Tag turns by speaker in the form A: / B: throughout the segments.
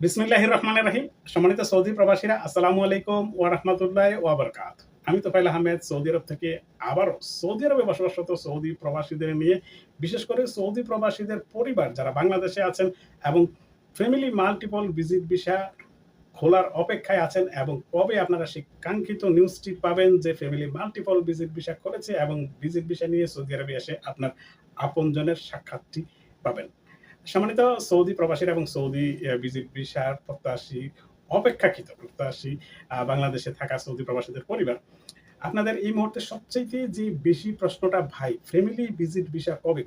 A: বিসমিল্লাহ রহমান রাহিম সম্মানিত সৌদি প্রবাসীরা, আসসালামু আলাইকুম ওয়া রাহমাতুল্লাহ ওয়া বারাকাত। আমি তোফাইল আহমেদ, সৌদি আরব থেকে আবারও সৌদি আরবে বসবাসরত সৌদি প্রবাসীদের নিয়ে, বিশেষ করে সৌদি প্রবাসীদের পরিবার যারা বাংলাদেশে আছেন এবং ফ্যামিলি মাল্টিপল ভিজিট ভিসা খোলার অপেক্ষায় আছেন এবং কবে আপনারা সেই কাঙ্ক্ষিত নিউজটি পাবেন যে ফ্যামিলি মাল্টিপল ভিজিট ভিসা করেছে এবং ভিজিট ভিসা নিয়ে সৌদি আরবে এসে আপনার আপনজনের সাক্ষাৎটি পাবেন। সম্মানিত সৌদি প্রবাসীরা এবং সৌদি ভিজিট ভিসার প্রত্যাশী, অপেক্ষাকৃত প্রত্যাশী বাংলাদেশে থাকা সৌদি প্রবাসীদের পরিবার, আপনাদের এই মুহূর্তে সবচেয়ে যে বেশি প্রশ্নটা, ভাই ফ্যামিলি ভিজিট ভিসা কবে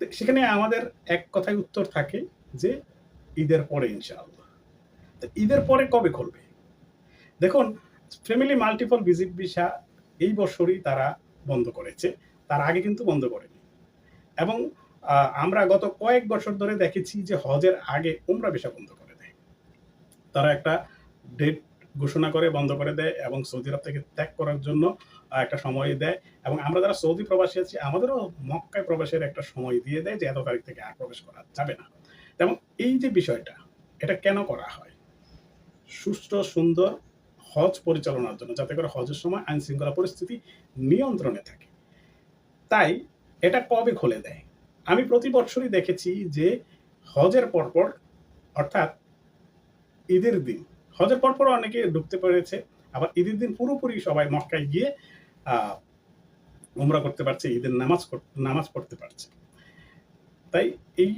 A: তো সেখানে আমাদের এক কথায় উত্তর থাকে যে, ঈদের পরে, ইনশাআল্লাহ। ঈদের পরে কবে খুলবে দেখুন ফ্যামিলি মাল্টিপল ভিজিট ভিসা এই বছরই তারা বন্ধ করেছে। তার আগে কিন্তু বন্ধ করেনি। এবং আমরা গত কয়েক বছর ধরে দেখেছি যে হজের আগে উমরা ভিসা বন্ধ করে দেয়। তারা একটা ডেট ঘোষণা করে, বন্ধ করে দেয় এবং সৌদি আরব থেকে ত্যাগ করার জন্য একটা সময় দেয় এবং আমরা যারা সৌদি প্রবাসী আছি, আমাদেরও মক্কায় প্রবাসের একটা সময় দিয়ে দেয় যে এত তারিখ থেকে আর প্রবেশ করা যাবে না। তেমন এই যে বিষয়টা, এটা কেন করা হয়? সুষ্ঠু, সুন্দর হজ পরিচালনার জন্য, যাতে করে হজের সময় আইন শৃঙ্খলা পরিস্থিতি নিয়ন্ত্রণে থাকে। তাই এটা কবে খুলে দেয়? আমি প্রতি বছরই দেখেছি যে হজের পরপর, অর্থাৎ ঈদের দিন, হজের পরপর অনেকে ঢুকতে পেরেছে, আবার ঈদের দিন পুরোপুরি সবাই মক্কায় গিয়ে উমরা করতে পারছে, ঈদের নামাজ নামাজ পড়তে পারছে। তাই এই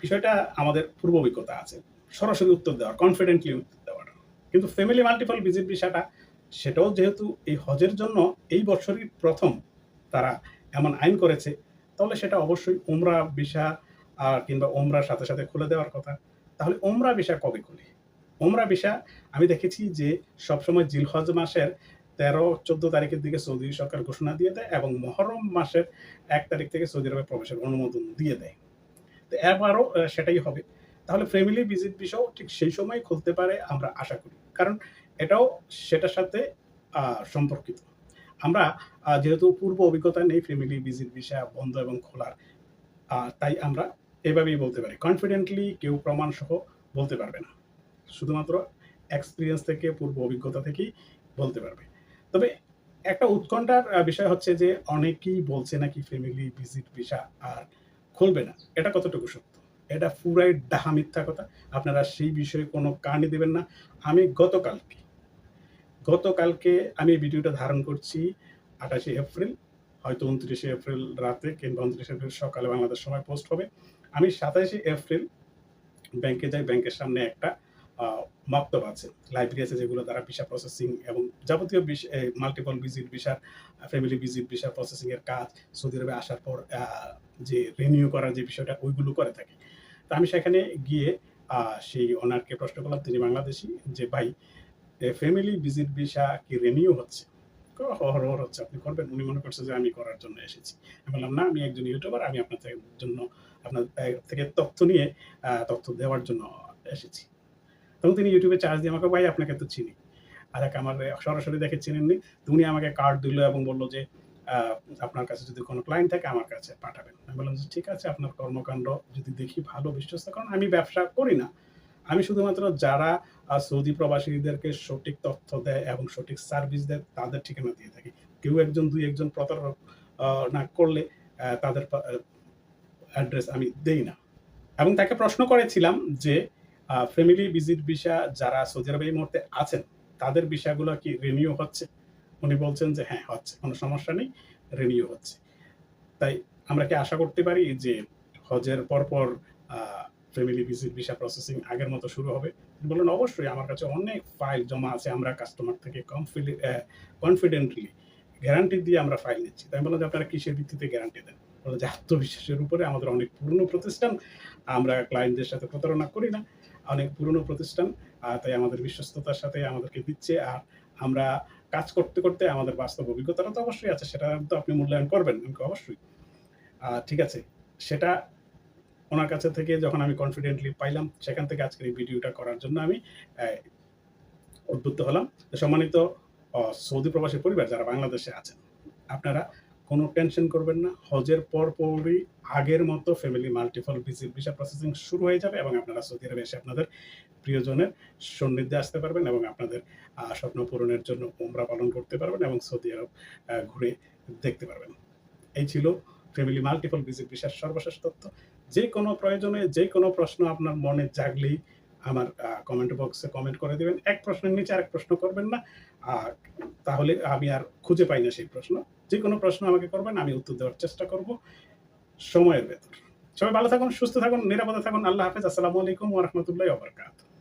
A: বিষয়টা আমাদের পূর্ব অভিজ্ঞতা আছে। সরাসরি উত্তর দেওয়ার কনফিডেন্টলি উত্তর দেওয়ার কিন্তু ফ্যামিলি মাল্টিপল ভিজিট বিষয়টা, সেটাও যেহেতু এই হজের জন্য এই বছরই প্রথম তারা এমন আইন করেছে তাহলে সেটা অবশ্যই ওমরা ভিসা কিংবা ওমরার সাথে সাথে খুলে দেওয়ার কথা। তাহলে ওমরা ভিসা কবে খুলে? ওমরা ভিসা, আমি দেখেছি যে সবসময় জিলহজ মাসের তেরো, চোদ্দ তারিখের দিকে সৌদি সরকার ঘোষণা দিয়ে দেয় এবং মহরম মাসের এক তারিখ থেকে সৌদি আরবে প্রবেশের অনুমোদন দিয়ে দেয়। তো এবারও সেটাই হবে। তাহলে ফ্যামিলি ভিজিট ভিসাও ঠিক সেই সময় খুলতে পারে আমরা আশা করি। কারণ এটাও সেটার সাথে সম্পর্কিত। আমরা যেহেতু পূর্ব অভিজ্ঞতা নেই ফ্যামিলি ভিজিট ভিসা বন্ধ এবং খোলার তাই আমরা এভাবেই বলতে পারি। কনফিডেন্টলি কেউ প্রমাণ সহ বলতে পারবে না। শুধুমাত্র এক্সপিরিয়েন্স থেকে, পূর্ব অভিজ্ঞতা থেকেই বলতে পারবে। তবে একটা উৎকণ্ঠার বিষয় হচ্ছে যে, অনেকেই বলছে নাকি ফ্যামিলি ভিজিট ভিসা আর খুলবে না। এটা কতটুকু সত্য? এটা পুরাই ডাহা মিথ্যা কথা। আপনারা সেই বিষয়ে কোনো কারণই দেবেন না। আমি গতকালকে গতকালকে আমি ভিডিওটা ধারণ করছি আঠাশে এপ্রিল, হয়তো উনত্রিশে এপ্রিল রাতে কিংবা উনত্রিশে এপ্রিল সকালে বাংলাদেশ সময় পোস্ট হবে। আমি সাতাশে এপ্রিল ব্যাংকে যাই, ব্যাংকের সামনে একটা মক্তব আছে। লাইব্রেরি আছে যেগুলো তারা ভিসা প্রসেসিং এবং যাবতীয় মাল্টিপল ভিজিট ভিসার ফ্যামিলি ভিজিট ভিসা প্রসেসিং এর কাজ, সৌদি আরবে আসার পর যে রিনিউ করার যে বিষয়টা, ওইগুলো করে থাকে। তা আমি সেখানে গিয়ে সেই ওনারকে প্রশ্ন করলাম, তিনি বাংলাদেশি, যে ভাই ফ্যামিলি ভিজিট ভিসা কি রিনিউ হচ্ছে কো- হর হর হচ্ছে আপনি করবেন উনি মনে করছে যে আমি করার জন্য এসেছি আমি বললাম না আমি একজন ইউটিউবার আমি আপনার জন্য আপনার থেকে তথ্য নিয়ে তথ্য দেওয়ার জন্য এসেছি তখন তিনি ইউটিউবে চার্জ দিয়ে আমাকে ভাই আপনাকে তো চিনি আর এক আমার সরাসরি দেখে চিনেননি উনি আমাকে কার্ড দিল এবং বলল যে আপনার কাছে যদি কোনো ক্লায়েন্ট থাকে আমার কাছে পাঠাবেন আমি বললাম যে ঠিক আছে আপনার কর্মকাণ্ড যদি দেখি ভালো বিশ্বস্ত কারণ আমি ব্যবসা করি না আমি শুধুমাত্র যারা সৌদি প্রবাসীদেরকে সঠিক তথ্য দেয় এবং সঠিক সার্ভিস দেয়, তাদের ঠিকানা দিয়ে থাকি। কেউ একজন, দুই একজন প্রতারক না করলে তাদের অ্যাড্রেস আমি দেই না। এবং তাকে প্রশ্ন করেছিলাম যে ফ্যামিলি ভিজিট ভিসা যারা সৌদি আরবে এই মুহূর্তে আছেন, তাদের ভিসাগুলো কি রিনিউ হচ্ছে? উনি বলছেন যে হ্যাঁ হচ্ছে, কোনো সমস্যা নেই রিনিউ হচ্ছে। তাই আমরা কি আশা করতে পারি যে, হজের পরপর ফ্যামিলি ভিজিট ভিসা প্রসেসিং আগের মতো শুরু হবে। বললেন, অবশ্যই, আমার কাছে অনেক ফাইল জমা আছে, আমরা কাস্টমার থেকে কনফিডেন্টলি গ্যারান্টি দিয়ে আমরা ফাইল নিচ্ছি। তাই বললাম যে, আপনারা কিসের ভিত্তিতে গ্যারান্টি দেন? বলে যে, আত্মবিশ্বাসের উপরে আমাদের অনেক পুরনো প্রতিষ্ঠান, আমরা ক্লায়েন্টদের সাথে প্রতারণা করি না, অনেক পুরনো প্রতিষ্ঠান তাই আমাদের বিশ্বস্ততার সাথে আমাদেরকে দিচ্ছে আর আমরা কাজ করতে করতে আমাদের বাস্তব অভিজ্ঞতাটা তো অবশ্যই আছে, সেটা তো আপনি মূল্যায়ন করবেন। অবশ্যই। ঠিক আছে। সেটা ওনার কাছে থেকে যখন আমি কনফিডেন্টলি পাইলাম, সেখান থেকে আজকের এই ভিডিওটা করার জন্য আমি উদ্বুদ্ধ হলাম সম্মানিত সৌদি প্রবাসী পরিবার যারা বাংলাদেশে আছেন, আপনারা কোনো টেনশন করবেন না। হজের পরপরই আগের মতো ফ্যামিলি মাল্টিপল ভিসি ভিসা প্রসেসিং শুরু হয়ে যাবে এবং আপনারা সৌদি আরবে এসে আপনাদের প্রিয়জনের সান্নিধ্যে আসতে পারবেন এবং আপনাদের স্বপ্ন পূরণের জন্য উমরা পালন করতে পারবেন এবং সৌদি আরব ঘুরে দেখতে পারবেন। এই ছিল ফ্যামিলি মাল্টিপল ভিসিট ভিসার সর্বশেষ তথ্য। যে কোনো প্রয়োজনে যে কোনো প্রশ্ন আপনার মনে জাগলেই আমার কমেন্ট বক্সে কমেন্ট করে দিবেন। এক প্রশ্নের নিচে আরেক প্রশ্ন করবেন না। আ তাহলে আমি আর খুঁজে পাই না সেই প্রশ্ন। যে কোনো প্রশ্ন আমাকে করবেন, আমি উত্তর দেওয়ার চেষ্টা করব সময়ের ভেতর। সবাই ভালো থাকুন, সুস্থ থাকুন, নিরাপদে থাকুন। আল্লাহ হাফেজ। আসসালামু আলাইকুম ওয়া রাহমাতুল্লাহি ওয়া বারাকাতুহু।